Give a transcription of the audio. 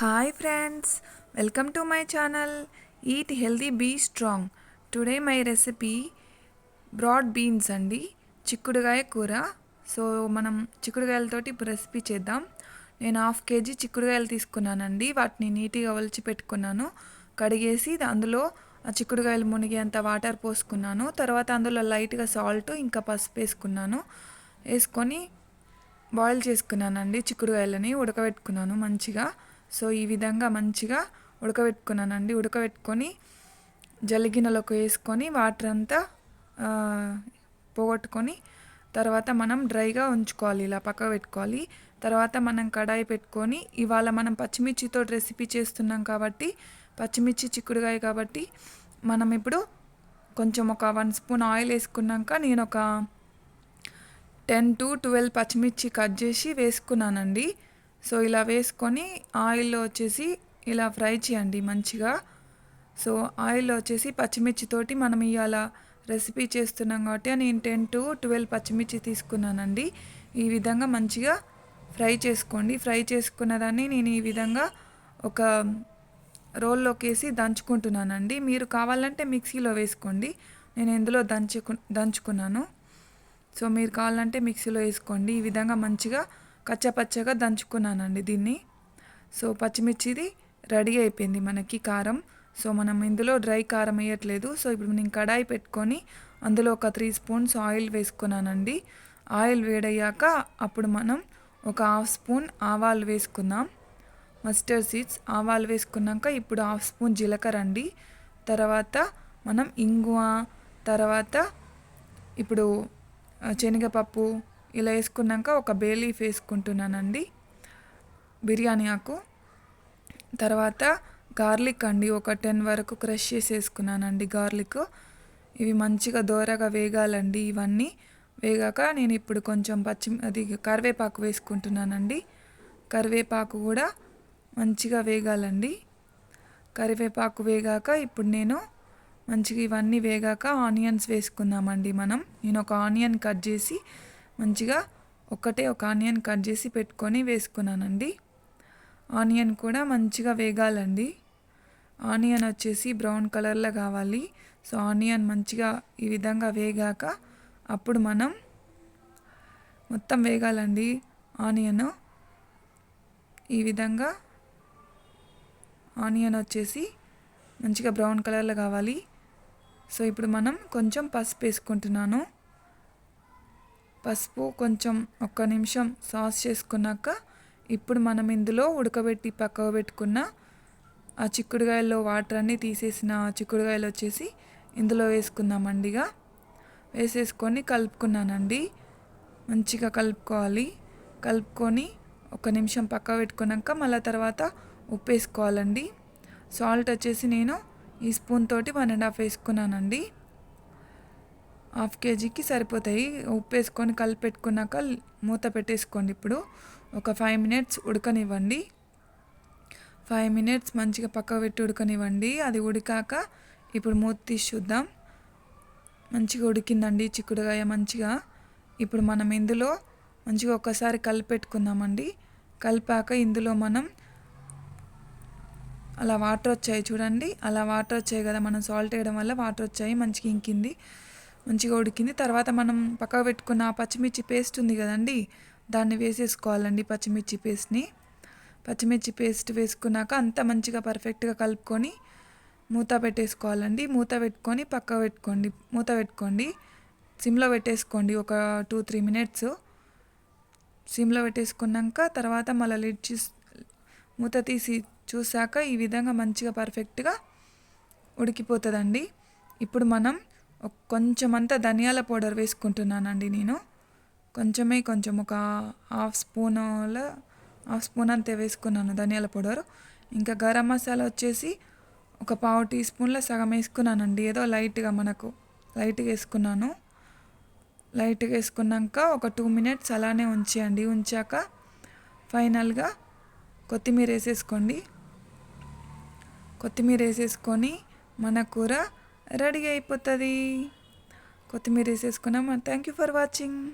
Hi friends welcome to my channel eat healthy be strong today my recipe broad beans అండి చిక్కుడుగాయ కూర. So మనం చిక్కుడుగాయలతోటి ఇప్పుడు recipe చేద్దాం. నేను హాఫ్ కేజీ చిక్కుడుగాయలు తీసుకున్నానండి వాటిని నీట్గా ఒలిచి పెట్టుకున్నాను. కడిగేసి అందులో ఆ చిక్కుడుగాయలు మునిగేంత వాటర్ పోసుకున్నాను. తర్వాత అందులో లైట్గా సాల్ట్ ఇంకా పసుపు వేసుకున్నాను. వేసుకొని బాయిల్ చేసుకున్నానండి చిక్కుడుకాయలని ఉడకబెట్టుకున్నాను మంచిగా. సో ఈ విధంగా మంచిగా ఉడకబెట్టుకున్నానండి. ఉడకబెట్టుకొని జలిగినలోకి వేసుకొని వాటర్ అంతా పోగొట్టుకొని తర్వాత మనం డ్రైగా ఉంచుకోవాలి. ఇలా పక్క పెట్టుకోవాలి. తర్వాత మనం కడాయి పెట్టుకొని ఇవాళ మనం పచ్చిమిర్చితో రెసిపీ చేస్తున్నాం కాబట్టి పచ్చిమిర్చి చిక్కుడుగాయ కాబట్టి మనం ఇప్పుడు కొంచెం ఒక వన్ స్పూన్ ఆయిల్ వేసుకున్నాక నేను ఒక టెన్ టు ట్వెల్వ్ పచ్చిమిర్చి కట్ చేసి వేసుకున్నానండి. సో ఇలా వేసుకొని ఆయిల్లో వచ్చేసి ఇలా ఫ్రై చేయండి మంచిగా. సో ఆయిల్లో వచ్చేసి పచ్చిమిర్చితోటి మనం ఇవాళ రెసిపీ చేస్తున్నాం కాబట్టి నేను టెన్ టు ట్వెల్వ్ పచ్చిమిర్చి తీసుకున్నానండి. ఈ విధంగా మంచిగా ఫ్రై చేసుకోండి. ఫ్రై చేసుకున్న దాన్ని నేను ఈ విధంగా ఒక రోల్లోకి వేసి దంచుకుంటున్నానండి. మీరు కావాలంటే మిక్సీలో వేసుకోండి. నేను ఎందులో దంచుకు దంచుకున్నాను? సో మీరు కావాలంటే మిక్సీలో వేసుకోండి. ఈ విధంగా మంచిగా కచ్చపచ్చగా దంచుకున్నానండి దీన్ని. సో పచ్చిమిర్చిది రెడీ అయిపోయింది మనకి కారం. సో మనం ఇందులో డ్రై కారం వేయట్లేదు. సో ఇప్పుడు నేను కడాయి పెట్టుకొని అందులో ఒక త్రీ స్పూన్స్ ఆయిల్ వేసుకున్నానండి. ఆయిల్ వేడయ్యాక అప్పుడు మనం ఒక హాఫ్ స్పూన్ ఆవాలు వేసుకుందాం. మస్టర్డ్ సీడ్స్ ఆవాలు వేసుకున్నాక ఇప్పుడు హాఫ్ స్పూన్ జీలకర్ర అండి. తర్వాత మనం ఇంగువ తర్వాత ఇప్పుడు శనగపప్పు ఇలా వేసుకున్నాక ఒక బేలీఫ్ వేసుకుంటున్నానండి. బిర్యానీ ఆకు. తర్వాత గార్లిక్ అండి ఒక టెన్ వరకు క్రష్ చేసి వేసుకున్నానండి గార్లిక్. ఇవి మంచిగా దోరగా వేగాలండి ఇవన్నీ. వేగాక నేను ఇప్పుడు కొంచెం పచ్చి అది కరివేపాకు వేసుకుంటున్నానండి. కరివేపాకు కూడా మంచిగా వేగాలండి. కరివేపాకు వేగాక ఇప్పుడు నేను మంచిగా ఇవన్నీ వేగాక ఆనియన్స్ వేసుకుందామండి మనం. నేను ఒక ఆనియన్ కట్ చేసి మంచిగా ఒకటే ఒక ఆనియన్ కట్ చేసి పెట్టుకొని వేసుకున్నానండి. ఆనియన్ కూడా మంచిగా వేగాలండి. ఆనియన్ వచ్చేసి బ్రౌన్ కలర్లో కావాలి. సో ఆనియన్ మంచిగా ఈ విధంగా వేగాక అప్పుడు మనం మొత్తం వేగాలండి ఆనియన్. ఈ విధంగా ఆనియన్ వచ్చేసి మంచిగా బ్రౌన్ కలర్లో కావాలి. సో ఇప్పుడు మనం కొంచెం పసుపు వేసుకుంటున్నాను. పసుపు కొంచెం ఒక్క నిమిషం సాస్ చేసుకున్నాక ఇప్పుడు మనం ఇందులో ఉడకబెట్టి పక్కకు పెట్టుకున్న ఆ చిక్కుడుగాయల్లో వాటర్ అన్నీ తీసేసిన చిక్కుడుగాయలు వచ్చేసి ఇందులో వేసుకుందామండిగా వేసేసుకొని కలుపుకున్నానండి. మంచిగా కలుపుకోవాలి. కలుపుకొని ఒక నిమిషం పక్క పెట్టుకున్నాక మళ్ళీ తర్వాత ఉప్పు వేసుకోవాలండి. సాల్ట్ వచ్చేసి నేను ఈ స్పూన్ తోటి వన్ అండ్ హాఫ్ వేసుకున్నానండి. హాఫ్ కేజీకి సరిపోతాయి. ఉప్పు వేసుకొని కలిపెట్టుకున్నాక మూత పెట్టేసుకోండి ఇప్పుడు. ఒక ఫైవ్ మినిట్స్ ఉడకనివ్వండి. ఫైవ్ మినిట్స్ మంచిగా పక్క పెట్టి ఉడకనివ్వండి. అది ఉడికాక ఇప్పుడు మూత తీసి చూద్దాం. మంచిగా ఉడికిందండి చిక్కుడుగాయ మంచిగా. ఇప్పుడు మనం ఇందులో మంచిగా ఒకసారి కలిపెట్టుకుందామండి. కలిపాక ఇందులో మనం అలా వాటర్ వచ్చాయి చూడండి. అలా వాటర్ వచ్చాయి కదా మనం సాల్ట్ వేయడం వల్ల వాటర్ వచ్చాయి మంచిగా ఇంకింది. మంచిగా ఉడికింది. తర్వాత మనం పక్కకు పెట్టుకున్న పచ్చిమిర్చి పేస్ట్ ఉంది కదండి దాన్ని వేసేసుకోవాలండి పచ్చిమిర్చి పేస్ట్ని. పచ్చిమిర్చి పేస్ట్ వేసుకున్నాక అంత మంచిగా పర్ఫెక్ట్గా కలుపుకొని మూత పెట్టేసుకోవాలండి. మూత పెట్టుకొని పక్క పెట్టుకోండి. మూత పెట్టుకోండి. సిమ్లో పెట్టేసుకోండి ఒక టూ త్రీ మినిట్స్. సిమ్లో పెట్టేసుకున్నాక తర్వాత మళ్ళీ లిడ్ చూసి మూత తీసి చూసాక ఈ విధంగా మంచిగా పర్ఫెక్ట్గా ఉడికిపోతుందండి. ఇప్పుడు మనం కొంచెం అంతా ధనియాల పౌడర్ వేసుకుంటున్నానండి నేను. కొంచెమే కొంచెం ఒక హాఫ్ స్పూన్ల హాఫ్ స్పూన్ అంతే వేసుకున్నాను ధనియాల పౌడర్. ఇంకా గరం మసాలా వచ్చేసి ఒక పావు టీ స్పూన్ల సగం వేసుకున్నానండి. ఏదో లైట్గా మనకు లైట్గా వేసుకున్నాను. లైట్గా వేసుకున్నాక ఒక టూ మినిట్స్ అలానే ఉంచేయండి. ఉంచాక ఫైనల్గా కొత్తిమీర వేసేసుకోండి. కొత్తిమీర వేసేసుకొని మన కూర రెడీ అయిపోతుంది. కొత్తిమీర వేసేసుకున్నాం. Thank you for watching.